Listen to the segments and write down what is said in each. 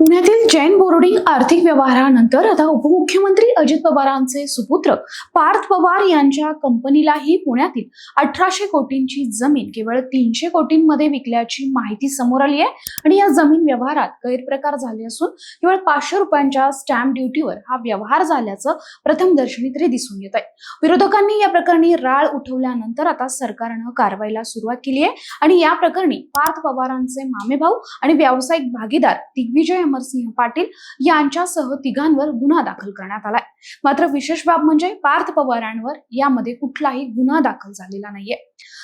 पुण्यातील जैन बोर्डिंग आर्थिक व्यवहारानंतर आता उपमुख्यमंत्री अजित पवारांचे सुपुत्र पार्थ पवार यांच्या कंपनीलाही पुण्यातील अठराशे कोटींची जमीन केवळ तीनशे कोटींमध्ये विकल्याची माहिती समोर आली आहे. आणि या जमीन व्यवहारात गैरप्रकार झाले असून केवळ पाचशे रुपयांच्या स्टॅम्प ड्युटीवर हा व्यवहार झाल्याचं प्रथम दर्शनी तरी दिसून येत आहे. विरोधकांनी या प्रकरणी राळ उठवल्यानंतर आता सरकारनं कारवाईला सुरुवात केली आहे. आणि या प्रकरणी पार्थ पवारांचे मामेभाऊ आणि व्यावसायिक भागीदार दिग्विजय अमरसिंह पाटील यांच्यासह तिघांवर गुन्हा दाखल करण्यात आलाय. मात्र विशेष बाब म्हणजे पार्थ पवारांवर यामध्ये कुठलाही गुन्हा दाखल झालेला नाहीये.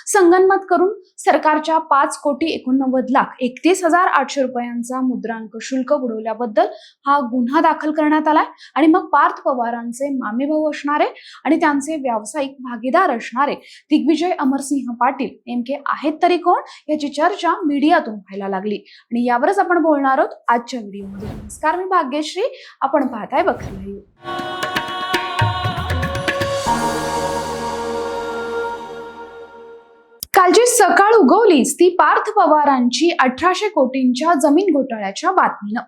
संगनमत करून सरकारच्या पाच कोटी एकोणनव्वद लाख एकतीस हजार आठशे रुपयांचा मुद्रांक शुल्क बुडवल्याबद्दल हा गुन्हा दाखल करण्यात आलाय. आणि मग पार्थ पवारांचे मामेभाऊ असणारे आणि त्यांचे व्यावसायिक भागीदार असणारे दिग्विजय अमरसिंह पाटील नेमके आहेत तरी कोण याची चर्चा मीडियातून व्हायला लागली. आणि यावरच आपण बोलणार आहोत आजच्या व्हिडिओमध्ये नमस्कार मी भाग्यश्री. आपण पाहताय बघायला लाईव्ह कालची सकाळ उगवलीच ती पार्थ पवारांची अठराशे कोटींच्या जमीन घोटाळ्याच्या बातमीनं.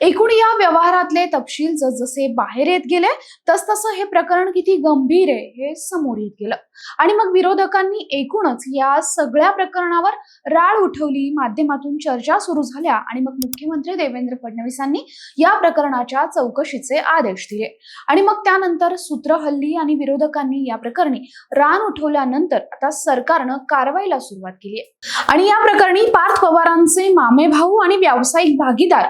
एकूण या व्यवहारातले तपशील जसजसे बाहेर येत गेले तसतसं हे प्रकरण किती गंभीर आहे हे समोर येत गेलं. आणि मग विरोधकांनी एकूणच या सगळ्या प्रकरणावर राळ उठवली माध्यमातून चर्चा सुरू झाल्या आणि मग मुख्यमंत्री देवेंद्र फडणवीसांनी या प्रकरणाच्या चौकशीचे आदेश दिले. आणि मग त्यानंतर सूत्र हल्ली आणि विरोधकांनी या प्रकरणी रान उठवल्यानंतर आता सरकारनं कारवाईला सुरुवात केली आणि या प्रकरणी पार्थ पवारांचे मामे भाऊ आणि व्यावसायिक भागीदार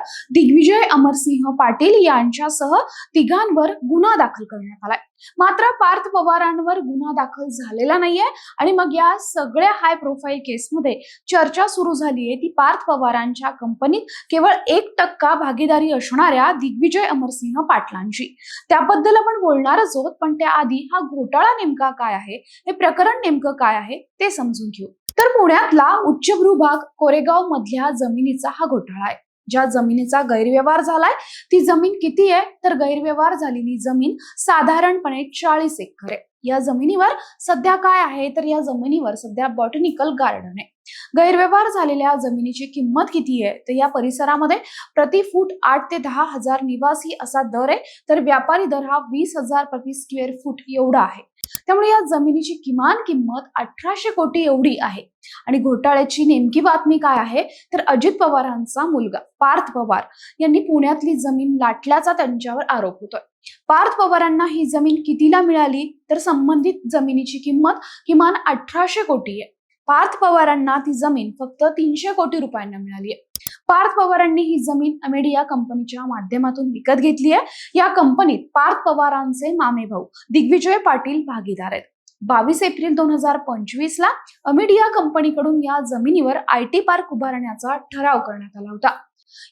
दिग्विजय अमरसिंह पाटील यांच्यासह तिघांवर गुन्हा दाखल करण्यात आलाय. मात्र पार्थ पवारांवर गुन्हा दाखल झालेला नाहीये आणि मग या सगळ्या हाय प्रोफाईल केसमध्ये चर्चा सुरू झाली आहे ती पार्थ पवारांच्या कंपनीत केवळ एक टक्का भागीदारी असणाऱ्या दिग्विजय अमरसिंह पाटलांची. त्याबद्दल आपण बोलणारच आहोत पण त्याआधी हा घोटाळा नेमका काय आहे? हे प्रकरण नेमकं काय आहे? ते समजून घेऊ. तर पुण्यातला उच्चभ्रू भाग कोरेगाव मधल्या जमिनीचा हा घोटाळा आहे. ज्या जमिनीचा गैरव्यवहार झालाय ती जमीन किती आहे? तर गैरव्यवहार झालेली जमीन साधारणपणे चाळीस एकर आहे. या जमिनीवर सध्या काय आहे? तर या जमिनीवर सध्या बॉटनिकल गार्डन आहे. गैरव्यवहार झालेल्या जमिनीची किंमत किती आहे? तर या परिसरामध्ये प्रति फूट आठ ते दहा हजार निवासी असा दर आहे. तर व्यापारी दर हा वीस हजार प्रति स्क्वेअर फूट एवढा आहे. त्यामुळे या जमिनीची किमान किंमत अठराशे कोटी एवढी आहे. आणि घोटाळ्याची नेमकी बातमी काय आहे? तर अजित पवारांचा मुलगा पार्थ पवार यांनी पुण्यातली जमीन लाटल्याचा त्यांच्यावर आरोप होतोय. पार्थ पवारांना ही जमीन कितीला मिळाली? तर संबंधित जमिनीची किंमत किमान अठराशे कोटी आहे. पार्थ पवारांना ती जमीन फक्त तीनशे कोटी रुपयांना मिळाली आहे. पार्थ पवारांनी ही जमीन अमेडिया कंपनीच्या माध्यमातून विकत घेतली आहे. या कंपनीत पार्थ पवारांचे मामे भाऊ दिग्विजय पाटील भागीदार आहेत. बावीस एप्रिल दोन हजार पंचवीस ला अमेडिया कंपनीकडून या जमिनीवर आय टी पार्क उभारण्याचा ठराव करण्यात आला होता.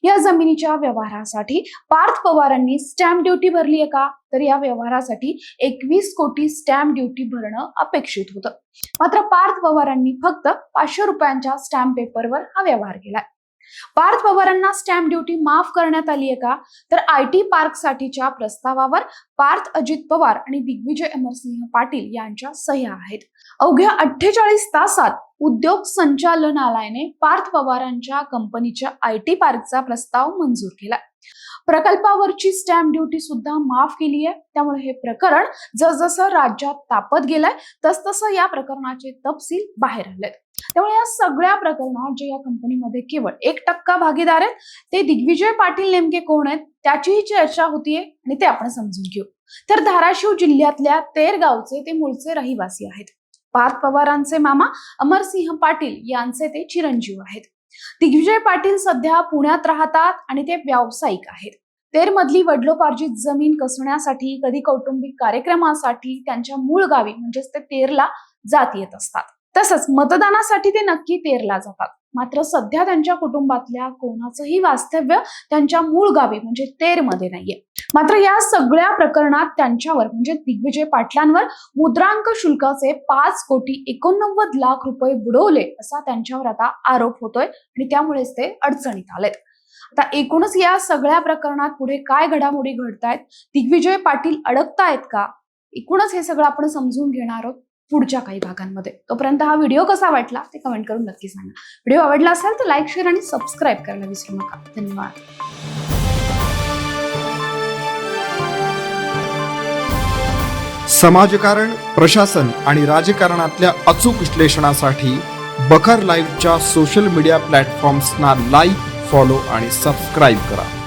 या जमिनीच्या व्यवहारासाठी पार्थ पवारांनी स्टॅम्प ड्युटी भरली आहे का? तर या व्यवहारासाठी एकवीस कोटी स्टॅम्प ड्युटी भरणं अपेक्षित होतं. मात्र पार्थ पवारांनी फक्त पाचशे रुपयांच्या स्टॅम्प पेपरवर हा व्यवहार केलाय. पार्थ पवारांना स्टॅम्प ड्युटी माफ करण्यात आली आहे का? तर आय टी पार्क साठीच्या प्रस्तावावर पार्थ अजित पवार आणि दिग्विजय अमरसिंह पाटील यांच्या सह्या आहेत. अवघ्या अठ्ठेचाळीस तासात उद्योग संचालनालयाने पार्थ पवारांच्या कंपनीच्या आय टी पार्कचा प्रस्ताव मंजूर केला प्रकल्पावरची स्टॅम्प ड्युटी सुद्धा माफ केली आहे. त्यामुळे हे प्रकरण जसजसं राज्यात तापत गेलंय तसतसं या प्रकरणाचे तपशील बाहेर आलेत. त्यामुळे या सगळ्या प्रकरणात जे या कंपनीमध्ये केवळ एक टक्का भागीदार आहेत ते दिग्विजय पाटील नेमके कोण आहेत त्याचीही चर्चा होतीये आणि ते आपण समजून घेऊ. तर धाराशिव जिल्ह्यातल्या तेर गावचे ते मूळचे रहिवासी आहेत. पार्थ पवारांचे मामा अमरसिंह पाटील यांचे ते चिरंजीव आहेत. दिग्विजय पाटील सध्या पुण्यात राहतात आणि ते व्यावसायिक आहेत. तेरमधली वडलोपार्जित जमीन कसण्यासाठी कधी कौटुंबिक कार्यक्रमासाठी त्यांच्या मूळ गावी म्हणजेच ते तेरला जात येत असतात. तसंच मतदानासाठी ते नक्की तेरला जातात. मात्र सध्या त्यांच्या कुटुंबातल्या कोणाचंही वास्तव्य त्यांच्या मूळ गावी म्हणजे तेरमध्ये नाहीये. मात्र या सगळ्या प्रकरणात त्यांच्यावर म्हणजे दिग्विजय पाटलांवर मुद्रांक शुल्काचे पाच कोटी एकोणनव्वद लाख रुपये बुडवले असा त्यांच्यावर आता आरोप होतोय आणि त्यामुळेच ते अडचणीत आलेत. आता एकूणच या सगळ्या प्रकरणात पुढे काय घडामोडी घडतायत? दिग्विजय पाटील अडकतायत का? एकूणच हे सगळं आपण समजून घेणार आहोत. पुढच्या काही भागांमध्ये. तोपर्यंत हा व्हिडिओ कसा वाटला ते कमेंट करून नक्की सांगा. व्हिडिओ आवडला असेल तर लाईक शेअर आणि सबस्क्राईब करायला विसरू नका. धन्यवाद. समाजकारण प्रशासन आणि राजकारणातल्या अचूक विश्लेषणासाठी बखर लाईव्हच्या सोशल मीडिया प्लॅटफॉर्म्सना लाईक फॉलो आणि सबस्क्राईब करा.